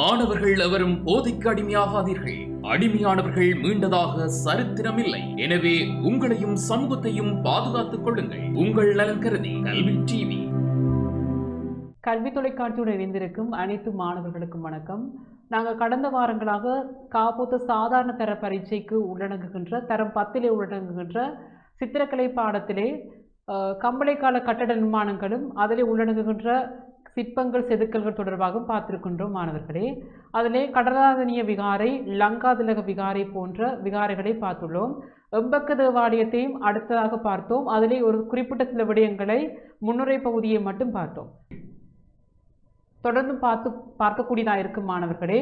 மாணவர்கள் எவரும் போதைக்கு அடிமையாகாதீர்கள். அடிமையானவர்கள் மீண்டதாக சரித்திரமில்லை. எனவே உங்களையும் சமூகத்தையும் பாதுகாத்துக் கொள்ளுங்கள். உங்கள் நலன் கருதி கல்வி டிவி. கல்வி தொலைக்காட்சியுடன் இணைந்திருக்கும் அனைத்து மாணவர்களுக்கும் வணக்கம். நாங்கள் கடந்த வாரங்களாக காப்போத்த சாதாரண தர பரீட்சைக்கு உள்ளடங்குகின்ற தரம் பத்திலே உள்ளடங்குகின்ற சித்திரக்கலை பாடத்திலே கம்பளைக்கால கட்டட நிர்மாணங்களும் அதிலே உள்ளடங்குகின்ற சிற்பங்கள் செதுக்கல்கள் தொடர்பாகவும் பார்த்திருக்கின்றோம் மாணவர்களே. அதிலே கடலாதனிய விகாரை லங்காதிலக விகாரை போன்ற விகாரைகளை பார்த்துள்ளோம். எம்பக்க தேவாலயத்தையும் அடுத்ததாக பார்த்தோம். அதிலே ஒரு குறிப்பிட்ட சில விடயங்களை முன்னுரை பகுதியை மட்டும் பார்த்தோம். தொடர்ந்து பார்த்து பார்க்கக்கூடியதாக இருக்கும் மாணவர்களே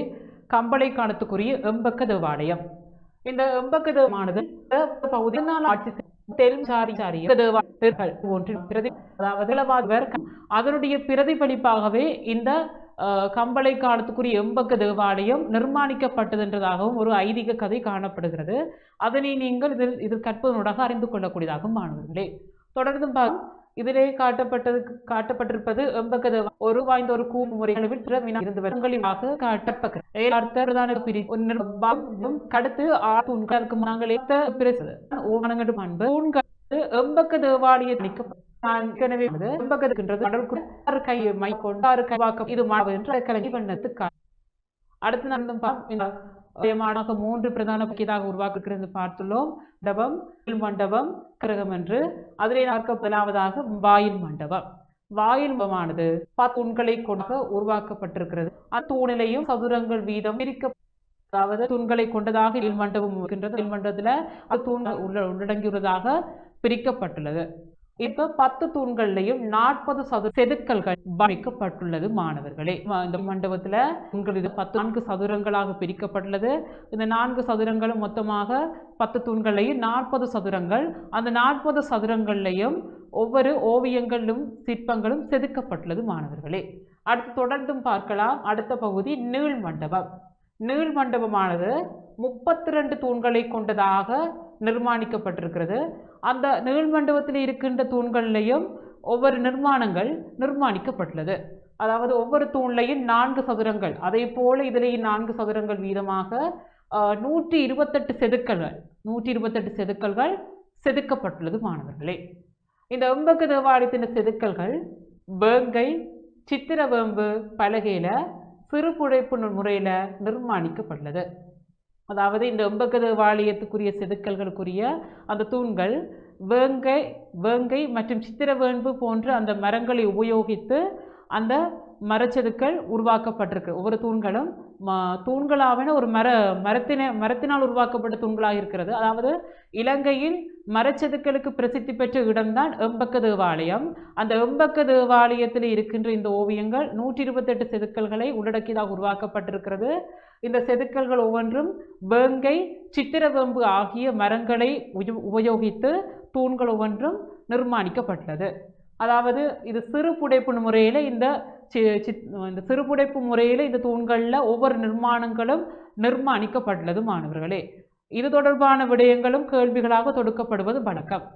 கம்பளை காலத்துக்குரிய எம்பக்க தேவாலயம் இந்த எம்பக்க தேவமானது பகுதி ஆட்சி தெலுங்காரி அதனுடைய பிரதிபலிப்பாகவே இந்த கம்பளை காலத்துக்குரிய எம்பக்க தேவாலயம் நிர்மாணிக்கப்பட்டதுன்றதாகவும் ஒரு ஐதீக கதை காணப்படுகிறது. அதனை நீங்கள் இதில் இதில் கற்பதனூடாக அறிந்து கொள்ளக்கூடியதாகவும் மாணவர்களே தொடர்ந்து பா இதிலே காட்டப்பட்டது காட்டப்பட்டிருப்பது எம்பக்கது. ஒரு வாய்ந்த ஒரு கூப்பு முறைகளில் திறவினா இருந்து வருங்களிமாக காட்டப்பட்ட பிரி ஒன்று கடத்து ஆறு தூண்களுக்கு நாங்கள் ஏத்த பிரசு ஓமனங்கடு பண்பு எம்பக்க தேவாலய ஏற்கனவே எம்பக்கதுன்றது கடலுக்குள் கை மை கை வாக்கம். இது மாவு என்று கலங்கி வண்ணத்துக்கு அடுத்து நடந்தும் முக்கியமாக மூன்று பிரதான முக்கியதாக உருவாக்குகிறது பார்த்துள்ளோம். மண்டபம் மண்டபம் கிரகம் என்று. அதிலே பார்க்க முதலாவதாக வாயில் மண்டபம். வாயில் மண்டபமானது பத்து தூண்களை கொண்டு உருவாக்கப்பட்டிருக்கிறது. அத்தூணிலையும் சதுரங்கள் வீதம் பிரிக்க அதாவது தூண்களை கொண்டதாக இல் மண்டபம் இருக்கின்றது. இல் மண்டபத்துல அது தூண் உள்ள உள்ளடங்கியுள்ளதாக பிரிக்கப்பட்டுள்ளது. இப்போ பத்து தூண்கள்லையும் நாற்பது சதுர செதுக்கல்கள் அமைக்கப்பட்டுள்ளது மாணவர்களே. ம- இந்த மண்டபத்தில் உங்களது பத்து நான்கு சதுரங்களாக பிரிக்கப்பட்டுள்ளது. இந்த நான்கு சதுரங்களும் மொத்தமாக பத்து தூண்கள்லையும் நாற்பது சதுரங்கள். அந்த நாற்பது சதுரங்கள்லையும் ஒவ்வொரு ஓவியங்களும் சிற்பங்களும் செதுக்கப்பட்டுள்ளது மாணவர்களே. அடுத்து தொடர்ந்தும் பார்க்கலாம். அடுத்த பகுதி நீள் மண்டபம். நீள் மண்டபமானது முப்பத்தி ரெண்டு தூண்களை கொண்டதாக நிர்மாணிக்கப்பட்டிருக்கிறது. அந்த நிகழ்மண்டபத்தில் இருக்கின்ற தூண்கள்லேயும் ஒவ்வொரு நிர்மாணங்கள் நிர்மாணிக்கப்பட்டுள்ளது. அதாவது ஒவ்வொரு தூண்லையும் நான்கு சதுரங்கள். அதே போல இதிலேயும் நான்கு சதுரங்கள் வீதமாக நூற்றி இருபத்தெட்டு செதுக்கல்கள் நூற்றி இருபத்தெட்டு செதுக்கல்கள் செதுக்கப்பட்டுள்ளது மாணவர்களே. இந்த எம்பக்கு தேவாலயத்தின் செதுக்கல்கள் வேங்கை சித்திரவேம்பு பலகையில் சிறுபுடைப்பு முறையில் நிர்மாணிக்கப்பட்டுள்ளது. அதாவது இந்த எம்பக்க வாலியத்துக்குரிய செதுக்கல்களுக்குரிய அந்த தூண்கள் வேங்கை வேங்கை மற்றும் சித்திரவேம்பு போன்ற அந்த மரங்களை உபயோகித்து அந்த மரச்செதுக்கள் உருவாக்கப்பட்டிருக்கு. ஒவ்வொரு தூண்களும் தூண்களாவன ஒரு மர மரத்தின மரத்தினால் உருவாக்கப்பட்ட தூண்களாக இருக்கிறது. அதாவது இலங்கையின் மரச்செதுக்களுக்கு பிரசித்தி பெற்ற இடம்தான் எம்பக்க தேவாலயம் அந்த எம்பக்க தேவாலயத்தில் இருக்கின்ற இந்த ஓவியங்கள் நூற்றி இருபத்தெட்டு செதுக்கல்களை உள்ளடக்கியதாக உருவாக்கப்பட்டிருக்கிறது. இந்த செதுக்கல்கள் ஒவ்வொன்றும் வேங்கை சித்திரவேம்பு ஆகிய மரங்களை உபயோகித்து தூண்கள் ஒவ்வொன்றும் நிர்மாணிக்கப்பட்டது. அதாவது இது சிறு புடைப்பு முறையில் இந்த சி- சித்- இந்த சிறுபுடைப்பு முறையில் இந்த தூண்களில் ஒவ்வொரு நிர்மாணங்களும் நிர்மாணிக்கப்பட்டுள்ளது மாணவர்களே இது தொடர்பான விடயங்களும் கேள்விகளாக தொடுக்கப்படுவது வழக்கம்.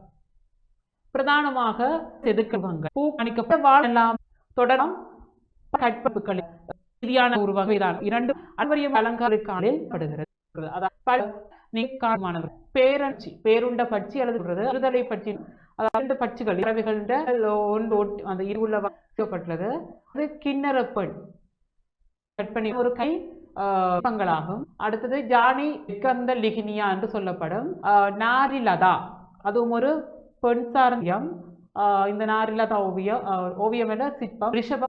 பிரதானமாக செதுக்கல்கள் பூ அணிக்கப்பட்ட வாழலாம் தொடரும் கற்பப்புகளில் ரீதியான ஒரு வகைதான் இரண்டு அன்பரியம் அலங்காரிக்காலில் படுகிறது. அதாவது பல நீக்கானமானவர் பேரஞ்சி பேருண்ட பட்சி அல்லது விடுதலை பற்றி அதாவது இரண்டு பட்சிகள் ஒன்று ஒட்டி- அந்த இருவுள்ள வைக்கப்பட்டுள்ளது. அது கிண்ணற பெண். பண்ணி ஒரு கை ஆஹ், பங்களாகும். அடுத்தது ஜானி விகந்த லிகினியா என்று சொல்லப்படும். ஆஹ், நாரிலதா. அதுவும் ஒரு பெண் சார்ந்தியம் இந்த நாரிலதா ஓவியம் ஆஹ், ஓவியம் என்ற சிற்பம். ரிஷப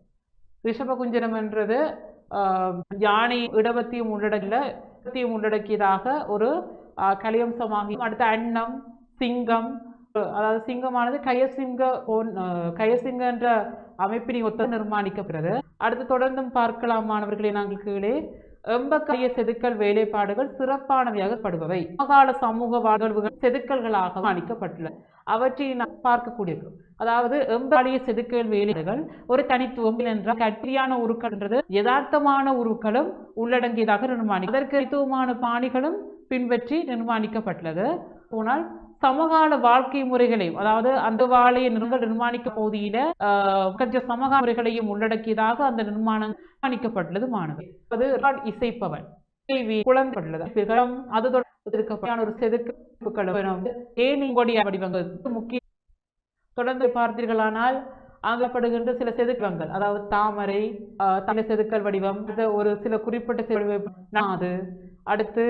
குஞ்சனம் என்றது ஆஹ், யானை இடவத்தையும் உள்ளடக்கில இடத்தையும் உள்ளடக்கியதாக ஒரு ஆஹ், கலியம்சமாகி அடுத்து அன்னம் சிங்கம் அதாவது சிங்கமானது கயசிங்க போன் கயசிங்க என்ற அமைப்பினை ஒத்த நிர்மாணிக்கப்படுகிறது அடுத்து தொடர்ந்தும் பார்க்கலாம் மாணவர்களே நாங்கள் கீழே. எம்பக்கைய செதுக்கல் வேலைப்பாடுகள் சிறப்பானவையாக படுபவை. சமகால சமூக வாழ்வுகள் செதுக்கல்களாக அணிக்கப்பட்டுள்ளன அவற்றை நாம் பார்க்கக்கூடியது. அதாவது எம்பாலிய செதுக்கல் வேலைகள் ஒரு தனித்துவம் என்றால் கட்டியான உருக்கள்ன்றது யதார்த்தமான உருக்களும் உள்ளடங்கியதாக நிர்மாணி அதற்கு தனித்துவமான பாணிகளும் பின்பற்றி நிர்மாணிக்கப்பட்டுள்ளது. போனால் சமகால வாழ்க்கை முறைகளையும் அதாவது அந்த வாழைய நிறுவங்கள் நிர்மாணிக்க பகுதியில கொஞ்சம் சமகால முறைகளையும் உள்ளடக்கியதாக அந்த நிர்மாணம் நிர்மாணிக்கப்பட்டுள்ளது மாணவர். அது இசைப்பவன் கேள்வி குழந்தைப்பட்டுள்ளது. அது தொடர்பு ஒரு ஒரு செதுக்குகளும் ஏனிங்கொடிய வடிவங்கள்? முக்கிய தொடர்ந்து பார்த்தீர்களானால் ஆங்கப்படுகின்ற சில செதுக்கங்கள் அதாவது தாமரை ஆஹ், தமிழ் செதுக்கல் வடிவம் இது ஒரு சில குறிப்பிட்ட செதுக்கல் நாது அடுத்து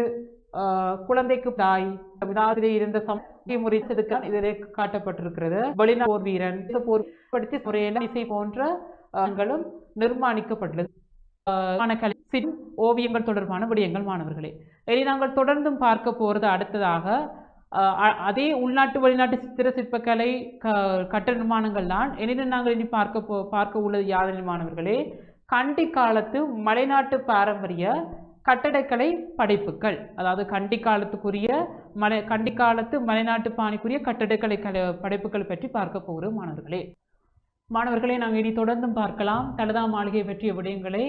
குழந்தைக்கு தாய் வினாதிலே இருந்த சமூக முறை இதிலே காட்டப்பட்டிருக்கிறது. வெளிநாட்டு போர் வீரன் இந்த போர் முறையில இசை போன்றங்களும் நிர்மாணிக்கப்பட்டுள்ளது. சிறு ஓவியங்கள் தொடர்பான விடயங்கள் மாணவர்களே. இனி நாங்கள் தொடர்ந்தும் பார்க்க போறது அடுத்ததாக அதே உள்நாட்டு வெளிநாட்டு சித்திர சிற்பக்கலை க கட்ட நிர்மாணங்கள் தான். எனினும் நாங்கள் இனி பார்க்க போ பார்க்க உள்ளது யாதெனில் மாணவர்களே? கண்டி காலத்து மலைநாட்டு பாரம்பரிய கட்டடக்கலை படைப்புகள். அதாவது கண்டி காலத்துக்குரிய மலை கண்டி காலத்து மலைநாட்டு பாணிக்குரிய கட்டடக்கலை கலை படைப்புகள் பற்றி பார்க்க போகிறோம் மாணவர்களே. மாணவர்களே நாங்கள் இனி தொடர்ந்தும் பார்க்கலாம். தலதா மாளிகை பற்றிய விடயங்களை.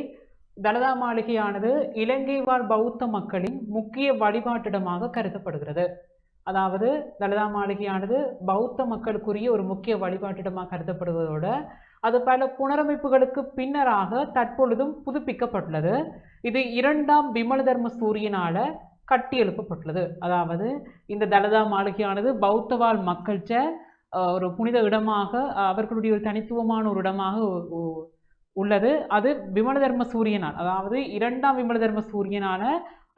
தலதா மாளிகையானது இலங்கை வாழ் பௌத்த மக்களின் முக்கிய வழிபாட்டிடமாக கருதப்படுகிறது. அதாவது தலதா மாளிகையானது பௌத்த மக்களுக்குரிய ஒரு முக்கிய வழிபாட்டிடமாக கருதப்படுவதோடு அது பல புனரமைப்புகளுக்கு பின்னராக தற்பொழுதும் புதுப்பிக்கப்பட்டுள்ளது. இது இரண்டாம் விமலதர்ம சூரியனால கட்டி எழுப்பப்பட்டுள்ளது அதாவது இந்த தலதா மாளிகையானது பௌத்தவாழ் மக்கள்கிட்ட ஒரு புனித இடமாக அவர்களுடைய ஒரு தனித்துவமான ஒரு இடமாக உள்ளது. அது விமலதர்ம சூரியனால் அதாவது இரண்டாம் விமலதர்ம சூரியனால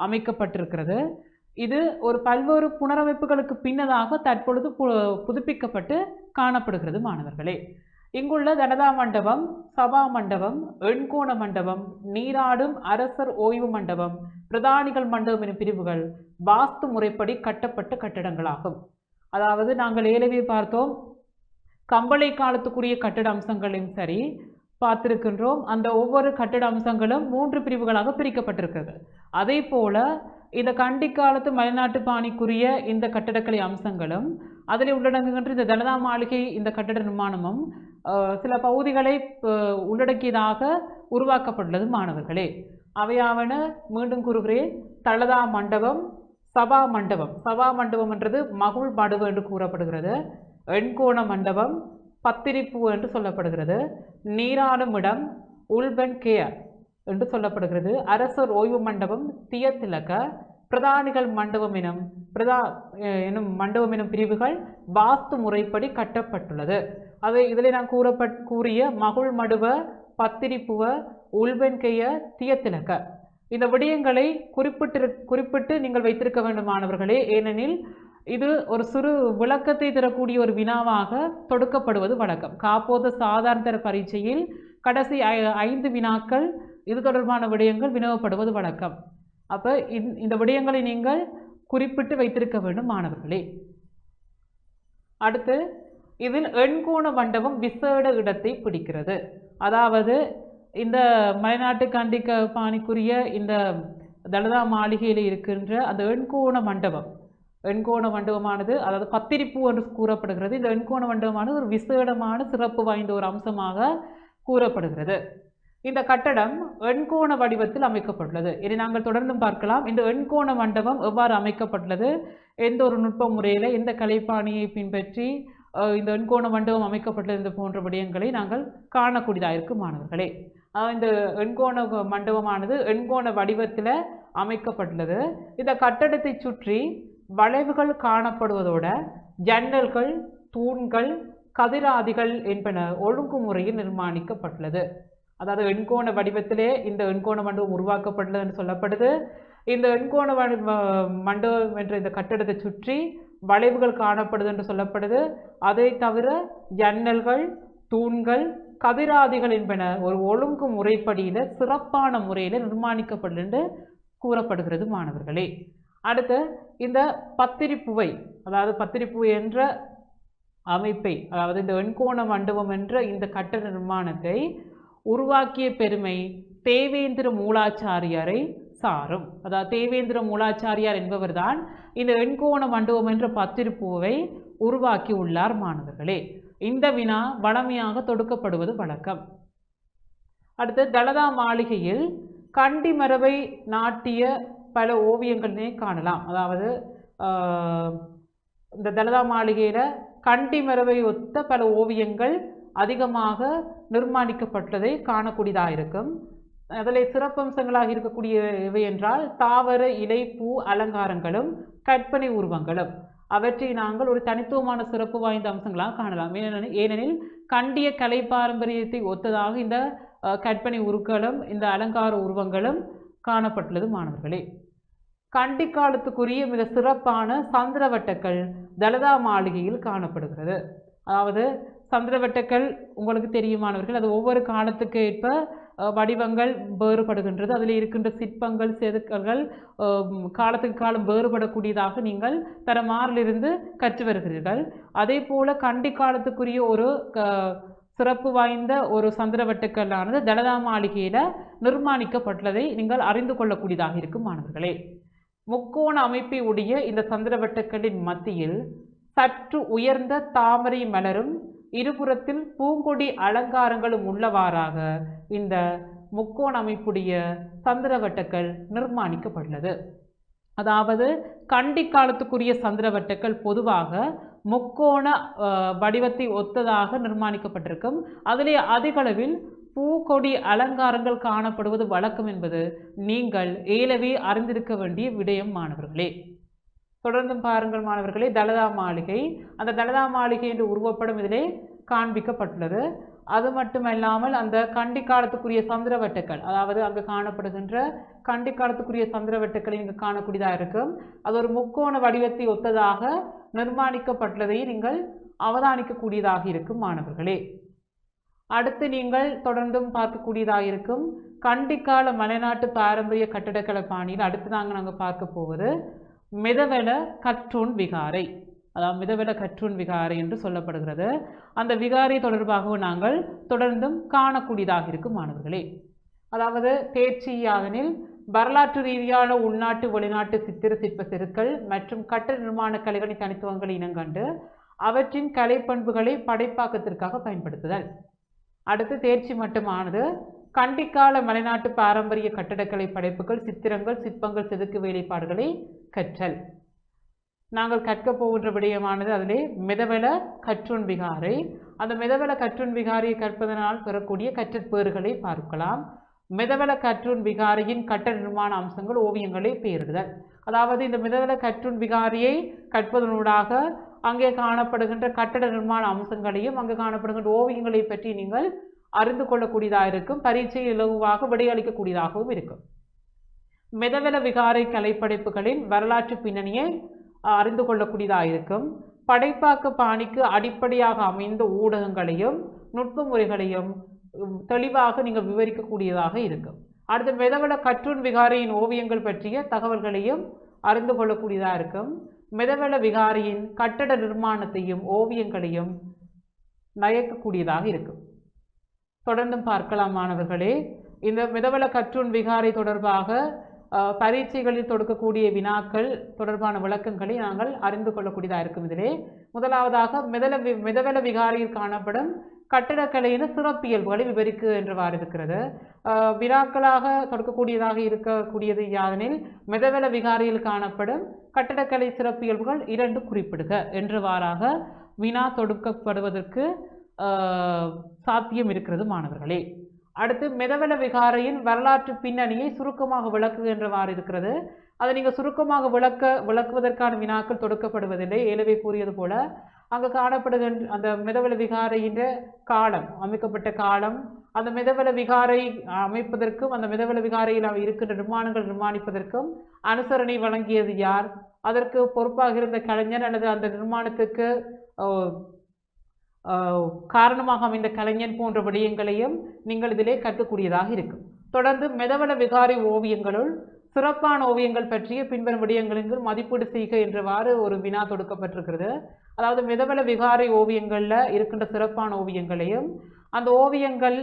அமைக்கப்பட்டிருக்கிறது. இது ஒரு பல்வேறு புனரமைப்புகளுக்கு பின்னதாக தற்பொழுது பு- புதுப்பிக்கப்பட்டு காணப்படுகிறது மாணவர்களே. இங்குள்ள தனதா மண்டபம் சபா மண்டபம் எண்கோண மண்டபம் நீராடும் அரசர் ஓய்வு மண்டபம் பிரதானிகள் மண்டபம் எனும் பிரிவுகள் வாஸ்து முறைப்படி கட்டப்பட்ட கட்டடங்களாகும். அதாவது நாங்கள் ஏலவே பார்த்தோம் கம்பளை காலத்துக்குரிய கட்டட அம்சங்களையும் சரி பார்த்திருக்கின்றோம். அந்த ஒவ்வொரு கட்டட அம்சங்களும் மூன்று பிரிவுகளாக பிரிக்கப்பட்டிருக்கிறது. அதே போல இந்த கண்டி காலத்து மலைநாட்டு பாணிக்குரிய இந்த கட்டடக்கலை அம்சங்களும் அதில் உள்ளடங்குகின்ற இந்த தலதா மாளிகை இந்த கட்டட நிர்மாணமும் சில பகுதிகளை உள்ளடக்கியதாக உருவாக்கப்பட்டுள்ளது மாணவர்களே. அவையாவன மீண்டும் கூறுகிறேன். தலதா மண்டபம் சபா மண்டபம். சபா மண்டபம் என்றது மகுள் மடுவு என்று கூறப்படுகிறது. எண்கோண மண்டபம் பத்திரிப்பு என்று சொல்லப்படுகிறது. நீராடும் இடம் உல்பன் கேர் என்று சொல்லப்படுகிறது. அரசர் ஓய்வு மண்டபம் தியத்திலக்க பிரதானிகள் மண்டபம் எனும் பிரதா எனும் மண்டபம் எனும் பிரிவுகள் வாஸ்து முறைப்படி கட்டப்பட்டுள்ளது. அவை இதில் நான் கூறப்பட் கூறிய மகுள் மடுவ பத்திரிப்புவ உள்வெண்கைய தியத்திலக்க இந்த விடயங்களை குறிப்பிட்டு குறிப்பிட்டு நீங்கள் வைத்திருக்க வேண்டும் மாணவர்களே. ஏனெனில் இது ஒரு சிறு விளக்கத்தை தரக்கூடிய ஒரு வினாவாக தொடுக்கப்படுவது வழக்கம். காப்போத சாதாரண தர பரீட்சையில் கடைசி ஐ- ஐந்து வினாக்கள் இது தொடர்பான விடயங்கள் வினவப்படுவது வழக்கம். அப்போ இந்த விடயங்களை நீங்கள் குறிப்பிட்டு வைத்திருக்க வேண்டும் மாணவர்களே. அடுத்து இதில் எண்கோண மண்டபம் விசேட இடத்தை பிடிக்கிறது. அதாவது இந்த மலைநாட்டு கண்டிக்க பாணிக்குரிய இந்த தலதா மாளிகையில் இருக்கின்ற அந்த எண்கோண மண்டபம். எண்கோண மண்டபமானது அதாவது பத்திரிப்பு என்று கூறப்படுகிறது. இந்த எண்கோண மண்டபமானது ஒரு விசேடமான சிறப்பு வாய்ந்த ஒரு அம்சமாக கூறப்படுகிறது. இந்த கட்டடம் எண்கோண வடிவத்தில் அமைக்கப்பட்டுள்ளது. இதை நாங்கள் தொடர்ந்தும் பார்க்கலாம். இந்த எண்கோண மண்டபம் எவ்வாறு அமைக்கப்பட்டுள்ளது? எந்த ஒரு நுட்ப முறையில் எந்த கலைப்பாணியை பின்பற்றி இந்த எண்கோண மண்டபம் அமைக்கப்பட்டிருந்த போன்ற விடயங்களை நாங்கள் காணக்கூடியதாக இருக்கும் மாணவர்களே இந்த எண்கோண மண்டபமானது எண்கோண வடிவத்தில் அமைக்கப்பட்டுள்ளது. இந்த கட்டடத்தை சுற்றி வளைவுகள் காணப்படுவதோட ஜன்னல்கள் தூண்கள் கதிராதிகள் என்பன ஒழுங்குமுறையில் நிர்மாணிக்கப்பட்டுள்ளது. அதாவது எண்கோண வடிவத்திலே இந்த எண்கோண மண்டபம் உருவாக்கப்பட்டுள்ளதுன்னு சொல்லப்படுது. இந்த எண்கோண ம- மண்டபம் என்ற இந்த கட்டடத்தை சுற்றி வளைவுகள் காணப்படுது என்று சொல்லப்படுது. அதை தவிர ஜன்னல்கள் தூண்கள் கதிராதிகள் என்பன ஒரு ஒழுங்கு முறைப்படியில் சிறப்பான முறையில் நிர்மாணிக்கப்படும் என்று கூறப்படுகிறது மாணவர்களே. அடுத்து இந்த பத்திரிப்புவை அதாவது பத்திரிப்புவை என்ற அமைப்பை அதாவது இந்த வெண்கோண மண்டபம் என்ற இந்த கட்டட நிர்மாணத்தை உருவாக்கிய பெருமை தேவேந்திர மூலாச்சாரியாரை சாரும். அதாவது தேவேந்திர மூலாச்சாரியார் என்பவர்தான் இந்த எண்கோண மண்டபம் என்ற பத்திருப்பூவை உருவாக்கி உள்ளார் மாணவர்களே. இந்த வினா வளமையாக தொடுக்கப்படுவது வழக்கம். அடுத்து தலதா மாளிகையில் கண்டி மரபை நாட்டிய பல ஓவியங்களே காணலாம். அதாவது இந்த தலதா மாளிகையில் கண்டி மரபை ஒத்த பல ஓவியங்கள் அதிகமாக நிர்மாணிக்கப்பட்டதை காணக்கூடியதாக இருக்கும் அதில் சிறப்பம்சங்களாக இருக்கக்கூடிய இவை என்றால் தாவர இலை பூ அலங்காரங்களும் கற்பனை உருவங்களும். அவற்றை நாங்கள் ஒரு தனித்துவமான சிறப்பு வாய்ந்த அம்சங்களாக காணலாம். ஏனெனில் ஏனெனில் கண்டிய கலை பாரம்பரியத்தை ஒத்ததாக இந்த கற்பனை உருக்களும் இந்த அலங்கார உருவங்களும் காணப்பட்டுள்ளது மாணவர்களே. கண்டி காலத்துக்குரிய மிக சிறப்பான சந்திரவட்டக்கள் தலதா மாளிகையில் காணப்படுகிறது. அதாவது சந்திரவட்டக்கள் உங்களுக்கு தெரியுமானவர்கள் அது ஒவ்வொரு காலத்துக்கு ஏற்ப வடிவங்கள் வேறுபடுகின்றது. அதில் இருக்கின்ற சிற்பங்கள் செதுக்கல்கள் காலத்துக்கு காலம் வேறுபடக்கூடியதாக நீங்கள் தரமாறிலிருந்து கற்று வருகிறீர்கள். அதே போல கண்டி காலத்துக்குரிய ஒரு க- சிறப்பு வாய்ந்த ஒரு சந்திரவட்டுக்கல்லானது தலதா மாளிகையில் நிர்மாணிக்கப்பட்டுள்ளதை நீங்கள் அறிந்து கொள்ளக்கூடியதாக இருக்கும் மாணவர்களே. முக்கோண அமைப்பை உடைய இந்த சந்திரவட்டுக்களின் மத்தியில் சற்று உயர்ந்த தாமரை மலரும் இருபுறத்தில் பூங்கொடி அலங்காரங்களும் உள்ளவாறாக இந்த முக்கோண அமைப்புடைய சந்திரவட்டக்கல் நிர்மாணிக்கப்பட்டுள்ளது. அதாவது கண்டி காலத்துக்குரிய சந்திரவட்டங்கள் பொதுவாக முக்கோண வடிவத்தை ஒத்ததாக நிர்மாணிக்கப்பட்டிருக்கும். அதிலே அதிகளவில் பூக்கொடி அலங்காரங்கள் காணப்படுவது வழக்கம் என்பது நீங்கள் ஏலவே அறிந்திருக்க வேண்டிய விடயம் மாணவர்களே தொடர்ந்தும் பாருங்கள் மாணவர்களே தலதா மாளிகை. அந்த தலதா மாளிகை என்று உருவப்படும் இதிலே காண்பிக்கப்பட்டுள்ளது. அது மட்டுமல்லாமல் அந்த கண்டி காலத்துக்குரிய சந்திரவட்டங்கள் அதாவது அங்கு காணப்படுகின்ற கண்டி காலத்துக்குரிய சந்திரவட்டங்களை இங்கு காணக்கூடியதாக இருக்கும். அது ஒரு முக்கோண வடிவத்தை ஒத்ததாக நிர்மாணிக்கப்பட்டுள்ளதை நீங்கள் அவதானிக்கக்கூடியதாக இருக்கும் மாணவர்களே. அடுத்து நீங்கள் தொடர்ந்தும் பார்க்கக்கூடியதாக இருக்கும் கண்டிக்கால மலைநாட்டு பாரம்பரிய கட்டடக்கலை பாணியில் அடுத்து நாங்கள் நாங்கள் பார்க்க போவது மிதவெல கற்றூன் விகாரை. அதாவது மிதவெல கற்றூன் விகாரை என்று சொல்லப்படுகிறது. அந்த விகாரை தொடர்பாகவும் நாங்கள் தொடர்ந்தும் காணக்கூடியதாக இருக்கும் மாணவர்களே. அதாவது தேர்ச்சி யாதனில் வரலாற்று ரீதியான உள்நாட்டு வெளிநாட்டு சித்திர சிற்ப செருக்கள் மற்றும் கட்ட நிர்மாண கலைகளின் தனித்துவங்களை இனங்கண்டு அவற்றின் கலை பண்புகளை படைப்பாக்கத்திற்காக பயன்படுத்துதல். அடுத்து தேர்ச்சி மட்டுமானது கண்டிக்கால மலைநாட்டு பாரம்பரிய கட்டடக்கலை படைப்புகள் சித்திரங்கள் சிற்பங்கள் செதுக்கு வேலைப்பாடுகளை கற்றல். நாங்கள் கற்கப் போகின்ற விடயமானது அதிலே மிதவள கற்றுண் விகாரை. அந்த மிதவள கற்றுண் விகாரியை கற்பதனால் பெறக்கூடிய கற்றற்பேறுகளை பார்க்கலாம். மிதவள கற்றுண் விகாரியின் கட்டட நிர்மாண அம்சங்கள் ஓவியங்களை பெயரிடுதல். அதாவது இந்த மிதவள கற்றுண் விகாரியை கற்பதனூடாக அங்கே காணப்படுகின்ற கட்டட நிர்மாண அம்சங்களையும் அங்கே காணப்படுகின்ற ஓவியங்களை பற்றி நீங்கள் அறிந்து கொள்ளக்கூடியதாக இருக்கும். பரீட்சை இலகுவாக விடையளிக்கக்கூடியதாகவும் இருக்கும். மிதவெல விகாரை கலைப்படைப்புகளின் வரலாற்று பின்னணியை அறிந்து கொள்ளக்கூடியதாக இருக்கும் படைப்பாக்க பாணிக்கு அடிப்படையாக அமைந்த ஊடகங்களையும் நுட்ப முறைகளையும் தெளிவாக நீங்கள் விவரிக்கக்கூடியதாக இருக்கும். அடுத்து மிதவெல கற்றூன் விகாரையின் ஓவியங்கள் பற்றிய தகவல்களையும் அறிந்து கொள்ளக்கூடியதாக இருக்கும் மிதவெல விகாரியின் கட்டட நிர்மாணத்தையும் ஓவியங்களையும் நயக்கக்கூடியதாக இருக்கும். தொடர்ந்தும் பார்க்கலாம் மாணவர்களே. இந்த மிதவள கற்றூன் விகாரை தொடர்பாக பரீட்சைகளில் தொடுக்கக்கூடிய வினாக்கள் தொடர்பான விளக்கங்களை நாங்கள் அறிந்து கொள்ளக்கூடியதாக இருக்கும் இதிலே. முதலாவதாக மிதல வி- மிதவெல விகாரியில் காணப்படும் கட்டடக்கலையின் சிறப்பியல்புகளை விவரிக்கு என்றவாறு இருக்கிறது. வினாக்களாக தொடுக்கக்கூடியதாக இருக்கக்கூடியது யாதெனில் மிதவெல விகாரியில் காணப்படும் கட்டடக்கலை சிறப்பியல்புகள் இரண்டு குறிப்பிடுக என்றவாறாக வினா தொடுக்கப்படுவதற்கு சாத்தியம் இருக்கிறது மாணவர்களே. அடுத்து மிதவள விகாரையின் வரலாற்று பின்னணியை சுருக்கமாக விளக்குகின்றவாறு இருக்கிறது. அதை நீங்கள் சுருக்கமாக விளக்க விளக்குவதற்கான வினாக்கள் தொடுக்கப்படுவதில்லை. ஏலவே கூறியது போல அங்கு காணப்படுகின்ற அந்த மிதவள விகாரையின் காலம் அமைக்கப்பட்ட காலம் அந்த மிதவள விகாரை அமைப்பதற்கும் அந்த மிதவள விகாரையில் இருக்கின்ற நிர்மாணங்கள் நிர்மாணிப்பதற்கும் அனுசரணை வழங்கியது யார்? அதற்கு பொறுப்பாக இருந்த கலைஞர் அல்லது அந்த நிர்மாணத்துக்கு காரணமாக அமைந்த கலைஞன் போன்ற விடயங்களையும் நீங்கள் இதிலே கற்கக்கூடியதாக இருக்கும். தொடர்ந்து மெதவள விகாரி ஓவியங்களுள் சிறப்பான ஓவியங்கள் பற்றிய பின்வரும் விடயங்களுக்கு மதிப்பீடு செய்க என்றவாறு ஒரு வினா தொடுக்கப்பட்டிருக்கிறது. அதாவது மிதவள விகாரை ஓவியங்களில் இருக்கின்ற சிறப்பான ஓவியங்களையும் அந்த ஓவியங்கள்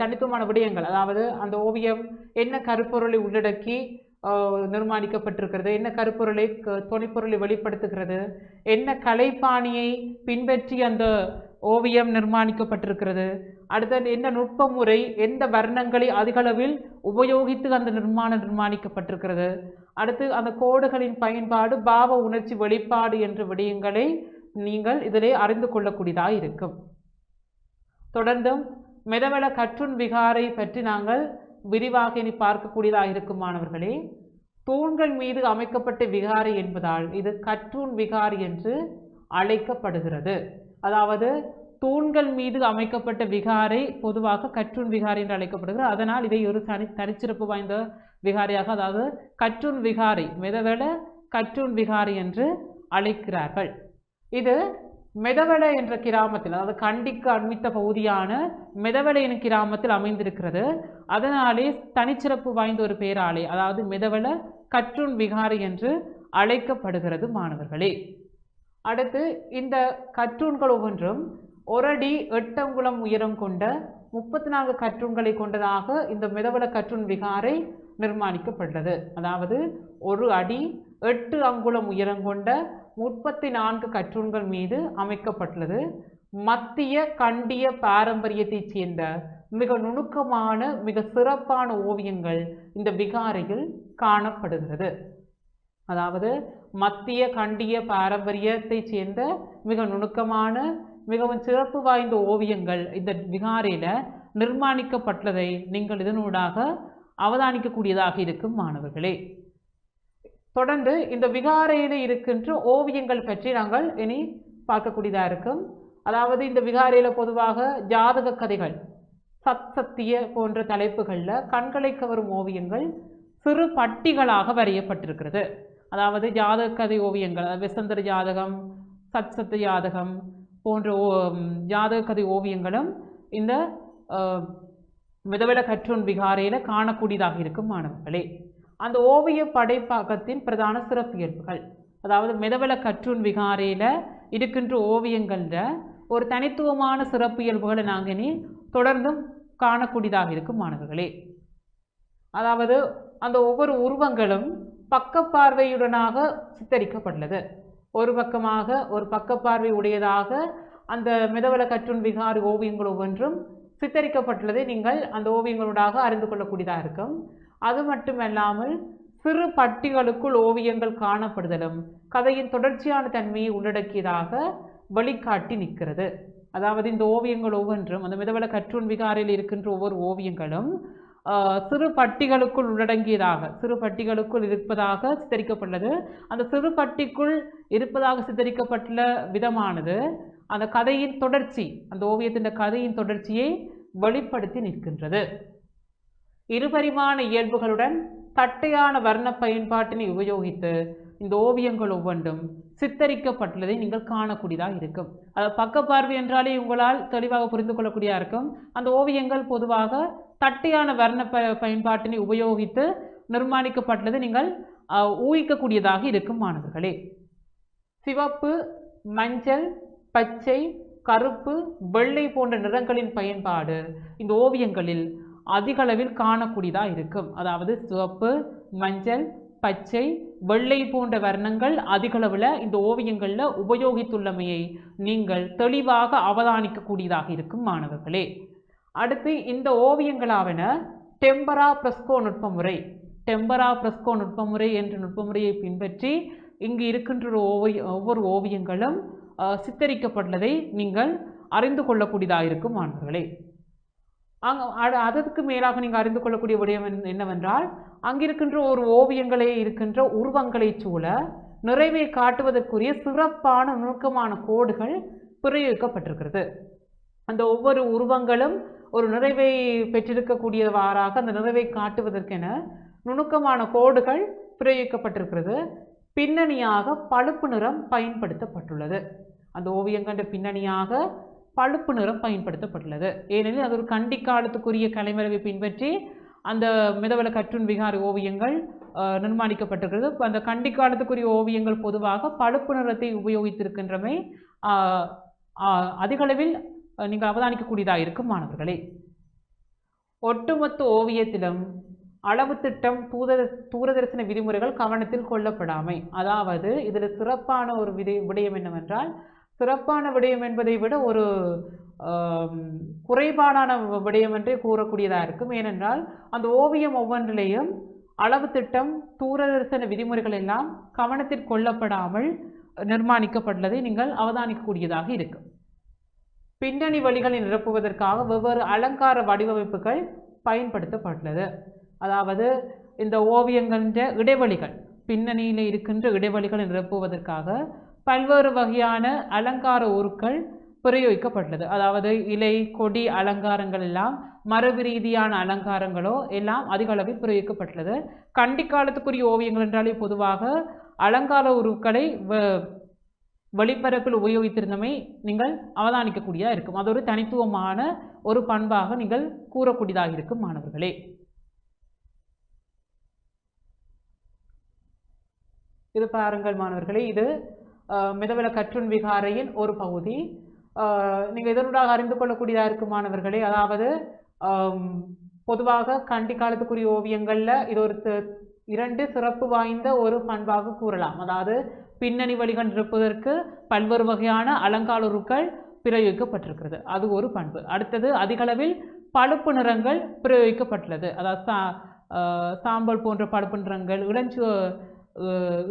தனித்துவமான விடயங்கள் அதாவது அந்த ஓவியம் என்ன கருப்பொருளை உள்ளடக்கி நிர்மாணிக்கப்பட்டிருக்கிறது. என்ன கருப்பொருளை துணைப்பொருளை வெளிப்படுத்துகிறது? என்ன கலைப்பாணியை பின்பற்றி அந்த ஓவியம் நிர்மாணிக்கப்பட்டிருக்கிறது? அடுத்த என்ன நுட்ப முறை எந்த வர்ணங்களை அதிகளவில் உபயோகித்து அந்த நிர்மாணம் நிர்மாணிக்கப்பட்டிருக்கிறது? அடுத்து அந்த கோடுகளின் பயன்பாடு பாவ உணர்ச்சி வெளிப்பாடு என்ற விடயங்களை நீங்கள் இதிலே அறிந்து கொள்ளக்கூடியதாக இருக்கும். தொடர்ந்தும் மெதவள கற்றுன் விகாரை பற்றி நாங்கள் விரிவாக இனி பார்க்கக்கூடியதாக இருக்கும் மாணவர்களே தூண்கள் மீது அமைக்கப்பட்ட விகாரி என்பதால் இது கற்றூன் விகாரி என்று அழைக்கப்படுகிறது. அதாவது தூண்கள் மீது அமைக்கப்பட்ட விகாரை பொதுவாக கற்றூன் விகாரி என்று அழைக்கப்படுகிறது. அதனால் இதை ஒரு தனி தனிச்சிறப்பு வாய்ந்த விகாரியாக அதாவது கற்றூன் விகாரி மெதவள கற்றூன் விகாரி என்று அழைக்கிறார்கள். இது மெதவள என்ற கிராமத்தில் அதாவது கண்டிக்கு அண்மித்த பகுதியான மெதவள என்ற கிராமத்தில் அமைந்திருக்கிறது. அதனாலே தனிச்சிறப்பு வாய்ந்த ஒரு பேராலை அதாவது மெதவள கற்றுன் விகாரி என்று அழைக்கப்படுகிறது மாணவர்களே. அடுத்து இந்த கற்றூன்கள் ஒவ்வொன்றும் ஒரு அடி எட்டங்குளம் உயரம் கொண்ட முப்பத்தி நான்கு கற்றூன்களை கொண்டதாக இந்த மிதவள கற்றூன் விகாரை நிர்மாணிக்கப்பட்டது அதாவது ஒரு அடி எட்டு அங்குலம் உயரம் கொண்ட முப்பத்தி நான்கு கற்றூன்கள் மீது அமைக்கப்பட்டுள்ளது. மத்திய கண்டிய பாரம்பரியத்தைச் சேர்ந்த மிக நுணுக்கமான மிக சிறப்பான ஓவியங்கள் இந்த விகாரையில் காணப்படுகிறது. அதாவது மத்திய கண்டிய பாரம்பரியத்தைச் சேர்ந்த மிக நுணுக்கமான மிகவும் சிறப்பு வாய்ந்த ஓவியங்கள் இந்த விகாரையில் நிர்மாணிக்கப்பட்டதை நீங்கள் இதனூடாக அவதானிக்கக்கூடியதாக இருக்கும் மாணவர்களே. தொடர்ந்து இந்த விகாரையில் இருக்கின்ற ஓவியங்கள் பற்றி நாங்கள் இனி பார்க்கக்கூடியதாக இருக்கும். அதாவது இந்த விகாரையில் பொதுவாக ஜாதக கதைகள் சத் சத்திய போன்ற தலைப்புகளில் கண்களை கவரும் ஓவியங்கள் சிறு பட்டிகளாக வரையப்பட்டிருக்கிறது. அதாவது ஜாதக கதை ஓவியங்கள் அதாவது ஜாதகம் சத் சத்த ஜாதகம் போன்ற ஓ ஜாதக கதை ஓவியங்களும் இந்த விதவிட கற்றோன் விகாரையில் காணக்கூடியதாக இருக்கும் மாணவர்களே. அந்த ஓவிய படைப்பாக்கத்தின் பிரதான சிறப்பியல்புகள். அதாவது மிதவள கற்றூன் விகாரையில் இருக்கின்ற ஓவியங்களில் ஒரு தனித்துவமான சிறப்பியல்புகளை நாங்கள் இனி தொடர்ந்தும் காணக்கூடியதாக இருக்கும் மாணவர்களே. அதாவது அந்த ஒவ்வொரு உருவங்களும் பக்கப்பார்வையுடனாக சித்தரிக்கப்பட்டுள்ளது. ஒரு பக்கமாக ஒரு பக்கப்பார்வை உடையதாக அந்த மிதவள கற்றுன் விகாரி ஓவியங்கள் ஒவ்வொன்றும் சித்தரிக்கப்பட்டுள்ளதை நீங்கள் அந்த ஓவியங்களூடாக அறிந்து கொள்ளக்கூடியதாக இருக்கும். அது மட்டுமல்லாமல் சிறு பட்டிகளுக்குள் ஓவியங்கள் காணப்படுதலும் கதையின் தொடர்ச்சியான தன்மையை உள்ளடக்கியதாக வழிகாட்டி நிற்கிறது. அதாவது இந்த ஓவியங்கள் ஒவ்வொன்றும் அந்த மிதவள கற்றூன் விகாரில் இருக்கின்ற ஒவ்வொரு ஓவியங்களும் சிறு பட்டிகளுக்குள் உள்ளடங்கியதாக சிறு பட்டிகளுக்குள் இருப்பதாக சித்தரிக்கப்பட்டது அந்த சிறு பட்டிக்குள் இருப்பதாக சித்தரிக்கப்பட்டுள்ள விதமானது அந்த கதையின் தொடர்ச்சி அந்த ஓவியத்தின் கதையின் தொடர்ச்சியை வெளிப்படுத்தி நிற்கின்றது. இருபரிமாண இயல்புகளுடன் தட்டையான வர்ண பயன்பாட்டினை உபயோகித்து இந்த ஓவியங்கள் ஒவ்வொன்றும் சித்தரிக்கப்பட்டுள்ளதை நீங்கள் காணக்கூடியதாக இருக்கும். அது பக்கப்பார்வை என்றாலே உங்களால் தெளிவாக புரிந்து கொள்ளக்கூடியதாக இருக்கும். அந்த ஓவியங்கள் பொதுவாக தட்டையான வர்ண ப பயன்பாட்டினை உபயோகித்து நிர்மாணிக்கப்பட்டுள்ளதை நீங்கள் ஊகிக்கக்கூடியதாக இருக்கும் மாணவர்களே. சிவப்பு மஞ்சள் பச்சை கருப்பு வெள்ளை போன்ற நிறங்களின் பயன்பாடு இந்த ஓவியங்களில் அதிகளவில் காணக்கூடியதாக இருக்கும். அதாவது சிவப்பு மஞ்சள் பச்சை வெள்ளை போன்ற வர்ணங்கள் அதிகளவில் இந்த ஓவியங்களில் உபயோகித்துள்ளமையை நீங்கள் தெளிவாக அவதானிக்கக்கூடியதாக இருக்கும் மாணவர்களே. அடுத்து இந்த ஓவியங்களாவன டெம்பரா பிரஸ்கோ நுட்பமுறை. டெம்பரா பிரஸ்கோ நுட்பமுறை என்ற நுட்பமுறையை பின்பற்றி இங்கு இருக்கின்ற ஓவிய ஒவ்வொரு ஓவியங்களும் அஹ், சித்தரிக்கப்பட்டுள்ளதை நீங்கள் அறிந்து கொள்ளக்கூடியதாக இருக்கும் மாணவர்களே. அங்கே அதற்கு மேலாக நீங்கள் அறிந்து கொள்ளக்கூடிய விடயம் என்னவென்றால் அங்கிருக்கின்ற ஒரு ஓவியங்களே இருக்கின்ற உருவங்களைச் சூழ நிறைவை காட்டுவதற்குரிய சிறப்பான நுணுக்கமான கோடுகள் பிரயோகிக்கப்பட்டிருக்கிறது. அந்த ஒவ்வொரு உருவங்களும் ஒரு நிறைவை பெற்றிருக்கக்கூடியவாறாக அந்த நிறைவை காட்டுவதற்கென நுணுக்கமான கோடுகள் பிரயோகிக்கப்பட்டிருக்கிறது. பின்னணியாக பழுப்பு நிறம் பயன்படுத்தப்பட்டுள்ளது. அந்த ஓவியங்கண்ட பின்னணியாக பழுப்பு நிறம் பயன்படுத்தப்பட்டுள்ளது. ஏனெனில் அது ஒரு கண்டி காலத்துக்குரிய கலைமரபை பின்பற்றி அந்த மிதவள கற்றுன் விகாரி ஓவியங்கள் நிர்மாணிக்கப்பட்டிருக்கிறது. அந்த கண்டி காலத்துக்குரிய ஓவியங்கள் பொதுவாக பழுப்பு நிறத்தை உபயோகித்திருக்கின்றமை அதிகளவில் நீங்கள் அவதானிக்கக்கூடியதாக இருக்கும் மாணவர்களே. ஒட்டுமொத்த ஓவியத்திலும் அளவு திட்டம் தூத தூரதர்சன விதிமுறைகள் கவனத்தில் கொள்ளப்படாமை. அதாவது இதில் சிறப்பான ஒரு விதை விடயம் என்னவென்றால் சிறப்பான விடயம் என்பதை விட ஒரு குறைபாடான விடயம் என்றே கூறக்கூடியதாக இருக்கும். ஏனென்றால் அந்த ஓவியம் ஒவ்வொன்றிலேயும் அளவு திட்டம் தூரதர்சன விதிமுறைகள் எல்லாம் கவனத்தில் கொள்ளப்படாமல் நிர்மாணிக்கப்பட்டுள்ளதை நீங்கள் அவதானிக்கக்கூடியதாக இருக்கும். பின்னணி வழிகளை நிரப்புவதற்காக வெவ்வேறு அலங்கார வடிவமைப்புகள் பயன்படுத்தப்பட்டுள்ளது. அதாவது இந்த ஓவியங்கின்ற இடைவெளிகள் பின்னணியில் இருக்கின்ற இடைவெளிகளை நிரப்புவதற்காக பல்வேறு வகையான அலங்கார உருக்கள் பிரயோகிக்கப்பட்டுள்ளது. அதாவது இலை கொடி அலங்காரங்கள் எல்லாம் மரபு ரீதியான அலங்காரங்களோ எல்லாம் அதிக அளவில் பிரயோகிக்கப்பட்டுள்ளது. கண்டி காலத்துக்குரிய ஓவியங்கள் என்றாலே பொதுவாக அலங்கார உருக்களை வ- வெளிப்பரப்பில் உபயோகித்திருந்தமை நீங்கள் அவதானிக்கக்கூடியதாக இருக்கும். அது ஒரு தனித்துவமான ஒரு பண்பாக நீங்கள் கூறக்கூடியதாக இருக்கும் மாணவர்களே. இது பாருங்கள் மாணவர்களே. இது மிதவில கற்றுன் விகாரையின் ஒரு பகுதி. நீங்கள் இதனூடாக அறிந்து கொள்ளக்கூடியதாக இருக்கும் மாணவர்களே அதாவது பொதுவாக கண்டி காலத்துக்குரிய ஓவியங்களில் இது ஒரு இரண்டு சிறப்பு வாய்ந்த ஒரு பண்பாக கூறலாம். அதாவது பின்னணி வழிகள் இருப்பதற்கு பல்வேறு வகையான அலங்காலுருக்கள் பிரயோகிக்கப்பட்டிருக்கிறது. அது ஒரு பண்பு. அடுத்தது அதிகளவில் பழுப்பு நிறங்கள் பிரயோகிக்கப்பட்டுள்ளது. அதாவது சா சாம்பல் போன்ற பழுப்பு நிறங்கள் இளஞ்சு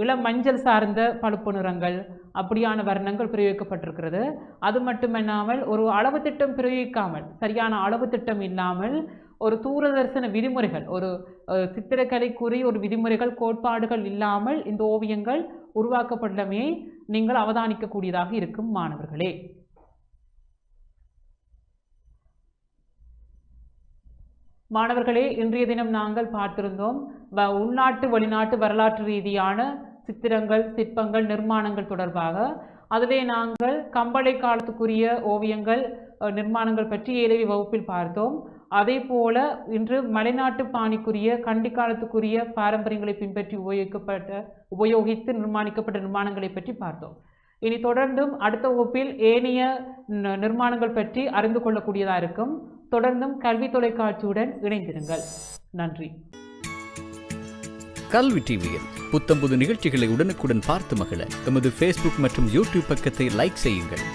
இளம் மஞ்சள் சார்ந்த பழுப்பு நிறங்கள் அப்படியான வர்ணங்கள் பிரயோகிக்கப்பட்டிருக்கிறது. அது மட்டுமல்லாமல் ஒரு அளவு திட்டம் பிரயோகிக்காமல் சரியான அளவு திட்டம் இல்லாமல் ஒரு தூரதர்சன விதிமுறைகள் ஒரு சித்திரக்கலைக்குரிய ஒரு விதிமுறைகள் கோட்பாடுகள் இல்லாமல் இந்த ஓவியங்கள் உருவாக்கப்படமே நீங்கள் அவதானிக்கக்கூடியதாக இருக்கும் மாணவர்களே. மாணவர்களே இன்றைய தினம் நாங்கள் பார்த்திருந்தோம் வ- உள்நாட்டு வெளிநாட்டு வரலாற்று ரீதியான சித்திரங்கள் சிற்பங்கள் நிர்மாணங்கள் தொடர்பாக. அதுவே நாங்கள் கம்பளை காலத்துக்குரிய ஓவியங்கள் நிர்மாணங்கள் பற்றி ஏழவி வகுப்பில் பார்த்தோம். அதே போல இன்று மலைநாட்டு பாணிக்குரிய கண்டி காலத்துக்குரிய பாரம்பரியங்களை பின்பற்றி உபயோகிக்கப்பட்ட உபயோகித்து நிர்மாணிக்கப்பட்ட நிர்மாணங்களை பற்றி பார்த்தோம். இனி தொடர்ந்தும் அடுத்த வகுப்பில் ஏனைய நிர்மாணங்கள் பற்றி அறிந்து கொள்ளக்கூடியதாக இருக்கும். தொடர்ந்தும் கல்வி தொலைக்காட்சியுடன் இணைந்திருங்கள். நன்றி. கல்வி டிவியில் புத்தம்புது நிகழ்ச்சிகளை உடனுக்குடன் பார்த்து மகிழ எமது ஃபேஸ்புக் மற்றும் யூடியூப் பக்கத்தை லைக் செய்யுங்கள்.